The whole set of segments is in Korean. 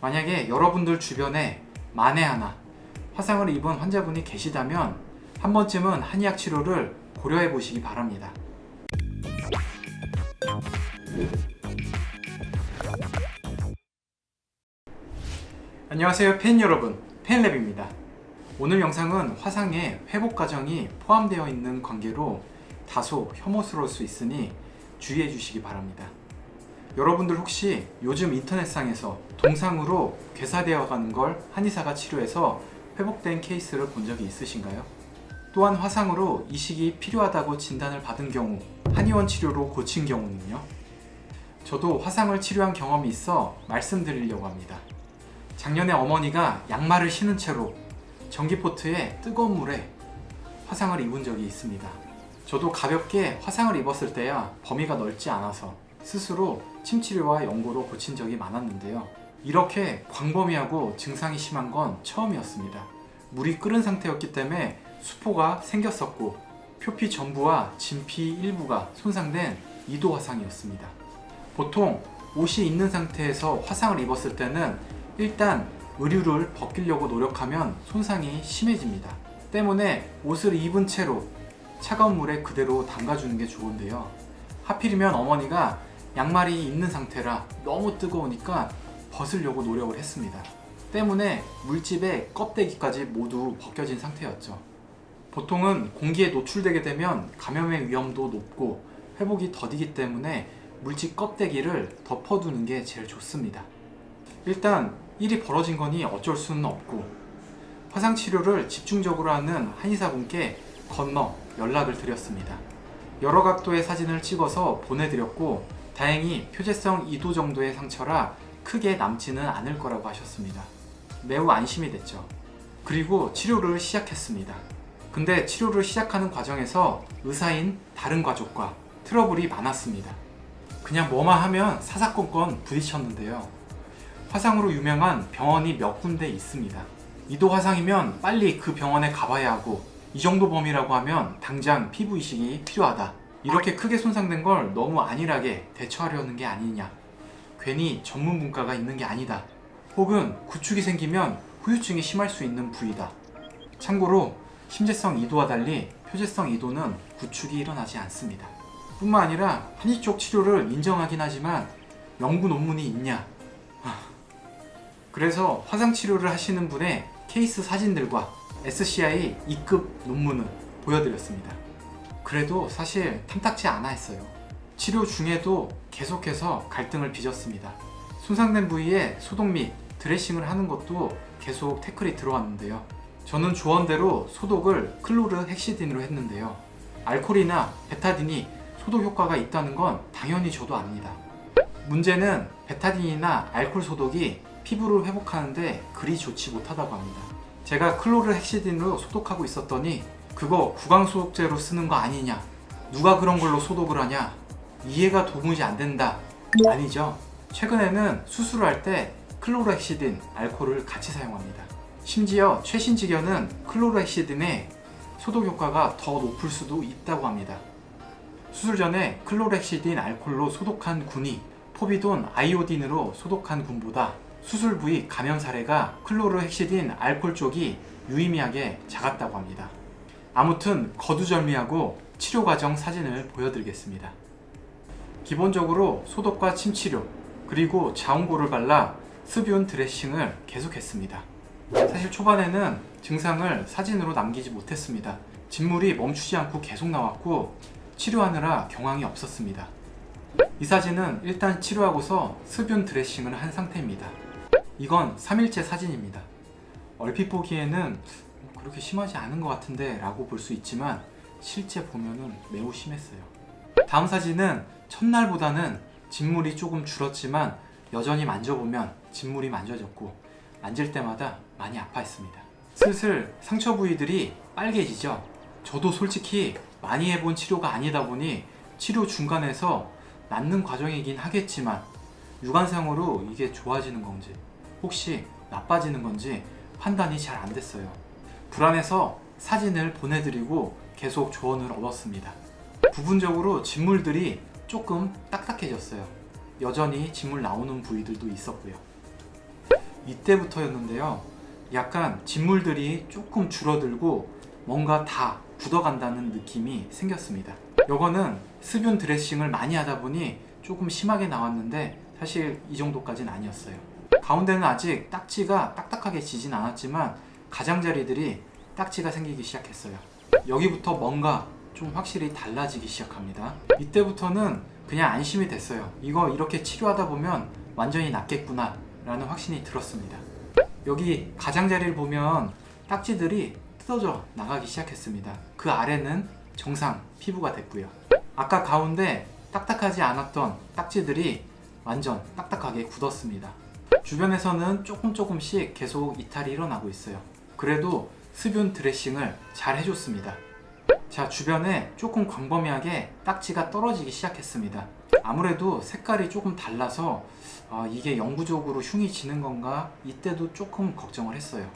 만약에 여러분들 주변에 만에 하나 화상을 입은 환자분이 계시다면 한 번쯤은 한의학 치료를 고려해 보시기 바랍니다. 안녕하세요 팬 여러분. 팬랩입니다. 오늘 영상은 화상의 회복 과정이 포함되어 있는 관계로 다소 혐오스러울 수 있으니 주의해 주시기 바랍니다 여러분들 혹시 요즘 인터넷상에서 동상으로 괴사되어 가는 걸 한의사가 치료해서 회복된 케이스를 본 적이 있으신가요? 또한 화상으로 이식이 필요하다고 진단을 받은 경우 한의원 치료로 고친 경우는요? 저도 화상을 치료한 경험이 있어 말씀드리려고 합니다. 작년에 어머니가 양말을 신은 채로 전기포트에 뜨거운 물에 화상을 입은 적이 있습니다. 저도 가볍게 화상을 입었을 때야 범위가 넓지 않아서 스스로 침치료와 연고로 고친 적이 많았는데요. 이렇게 광범위하고 증상이 심한 건 처음이었습니다. 물이 끓은 상태였기 때문에 수포가 생겼었고 표피 전부와 진피 일부가 손상된 이도 화상이었습니다. 보통 옷이 있는 상태에서 화상을 입었을 때는 일단 의류를 벗기려고 노력하면 손상이 심해집니다. 때문에 옷을 입은 채로 차가운 물에 그대로 담가주는 게 좋은데요. 하필이면 어머니가 양말이 있는 상태라 너무 뜨거우니까 벗으려고 노력을 했습니다. 때문에 물집의 껍데기까지 모두 벗겨진 상태였죠. 보통은 공기에 노출되게 되면 감염의 위험도 높고 회복이 더디기 때문에 물집 껍데기를 덮어두는 게 제일 좋습니다. 일단 일이 벌어진 거니 어쩔 수는 없고 화상 치료를 집중적으로 하는 한의사분께 건너 연락을 드렸습니다. 여러 각도의 사진을 찍어서 보내드렸고 다행히 표재성 2도 정도의 상처라 크게 남지는 않을 거라고 하셨습니다. 매우 안심이 됐죠. 그리고 치료를 시작했습니다. 근데 치료를 시작하는 과정에서 의사인 다른 가족과 트러블이 많았습니다. 그냥 뭐만 하면 사사건건 부딪혔는데요. 화상으로 유명한 병원이 몇 군데 있습니다. 이도 화상이면 빨리 그 병원에 가봐야 하고 이 정도 범위라고 하면 당장 피부 이식이 필요하다. 이렇게 크게 손상된 걸 너무 안일하게 대처하려는 게 아니냐. 괜히 전문 분과가 있는 게 아니다. 혹은 구축이 생기면 후유증이 심할 수 있는 부위다. 참고로 심재성 2도와 달리 표재성 2도는 구축이 일어나지 않습니다. 뿐만 아니라 한의 쪽 치료를 인정하긴 하지만 연구 논문이 있냐? 하. 그래서 화상 치료를 하시는 분의 케이스 사진들과 SCI 2급 논문을 보여드렸습니다. 그래도 사실 탐탁지 않아 했어요. 치료 중에도 계속해서 갈등을 빚었습니다. 손상된 부위에 소독 및 드레싱을 하는 것도 계속 태클이 들어왔는데요. 저는 조언대로 소독을 클로르 헥시딘으로 했는데요. 알코올이나 베타딘이 소독 효과가 있다는 건 당연히 저도 압니다. 문제는 베타딘이나 알코올 소독이 피부를 회복하는데 그리 좋지 못하다고 합니다. 제가 클로르 헥시딘으로 소독하고 있었더니 그거 구강소독제로 쓰는 거 아니냐? 누가 그런 걸로 소독을 하냐? 이해가 도무지 안 된다. 아니죠. 최근에는 수술을 할 때 클로르헥시딘, 알코올을 같이 사용합니다. 심지어 최신 직연은 클로르헥시딘의 소독 효과가 더 높을 수도 있다고 합니다. 수술 전에 클로렉시딘 알콜로 소독한 군이 포비돈 아이오딘으로 소독한 군보다 수술 부위 감염 사례가 클로르헥시딘 알콜 쪽이 유의미하게 작았다고 합니다. 아무튼 거두절미하고 치료 과정 사진을 보여드리겠습니다. 기본적으로 소독과 침치료 그리고 자운고를 발라 스비온 드레싱을 계속했습니다. 사실 초반에는 증상을 사진으로 남기지 못했습니다. 진물이 멈추지 않고 계속 나왔고 치료하느라 경황이 없었습니다. 이 사진은 일단 치료하고서 스뷴 드레싱을 한 상태입니다. 이건 3일째 사진입니다. 얼핏 보기에는 그렇게 심하지 않은 것 같은데 라고 볼 수 있지만 실제 보면은 매우 심했어요. 다음 사진은 첫날보다는 진물이 조금 줄었지만 여전히 만져보면 진물이 만져졌고 만질 때마다 많이 아파했습니다. 슬슬 상처 부위들이 빨개지죠. 저도 솔직히 많이 해본 치료가 아니다 보니 치료 중간에서 낫는 과정이긴 하겠지만 육안상으로 이게 좋아지는 건지 혹시 나빠지는 건지 판단이 잘 안 됐어요. 불안해서 사진을 보내드리고 계속 조언을 얻었습니다. 부분적으로 진물들이 조금 딱딱해졌어요. 여전히 진물 나오는 부위들도 있었고요. 이때부터였는데요. 약간 진물들이 조금 줄어들고 뭔가 다 굳어간다는 느낌이 생겼습니다. 요거는 수분 드레싱을 많이 하다 보니 조금 심하게 나왔는데 사실 이 정도까지는 아니었어요. 가운데는 아직 딱지가 딱딱하게 지진 않았지만 가장자리들이 딱지가 생기기 시작했어요. 여기부터 뭔가 좀 확실히 달라지기 시작합니다. 이때부터는 그냥 안심이 됐어요. 이거 이렇게 치료하다 보면 완전히 낫겠구나 라는 확신이 들었습니다. 여기 가장자리를 보면 딱지들이 뜯어져 나가기 시작했습니다. 그 아래는 정상 피부가 됐고요. 아까 가운데 딱딱하지 않았던 딱지들이 완전 딱딱하게 굳었습니다. 주변에서는 조금 조금씩 계속 이탈이 일어나고 있어요. 그래도 수분 드레싱을 잘 해줬습니다. 자, 주변에 조금 광범위하게 딱지가 떨어지기 시작했습니다. 아무래도 색깔이 조금 달라서 아, 이게 영구적으로 흉이 지는 건가 이때도 조금 걱정을 했어요.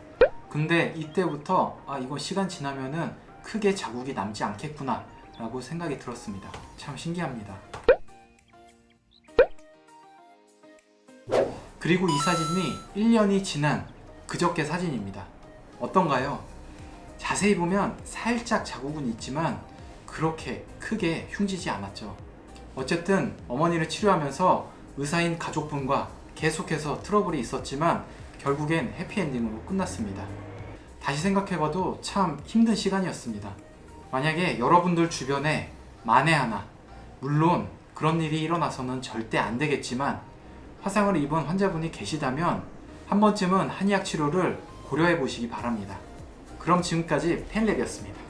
근데 이때부터 아, 이건 시간 지나면은 크게 자국이 남지 않겠구나 라고 생각이 들었습니다. 참 신기합니다. 그리고 이 사진이 1년이 지난 그저께 사진입니다. 어떤가요? 자세히 보면 살짝 자국은 있지만 그렇게 크게 흉지지 않았죠. 어쨌든 어머니를 치료하면서 의사인 가족분과 계속해서 트러블이 있었지만 결국엔 해피엔딩으로 끝났습니다. 다시 생각해봐도 참 힘든 시간이었습니다. 만약에 여러분들 주변에 만에 하나, 물론 그런 일이 일어나서는 절대 안 되겠지만 화상을 입은 환자분이 계시다면 한 번쯤은 한의학 치료를 고려해 보시기 바랍니다. 그럼 지금까지 펜랩이었습니다.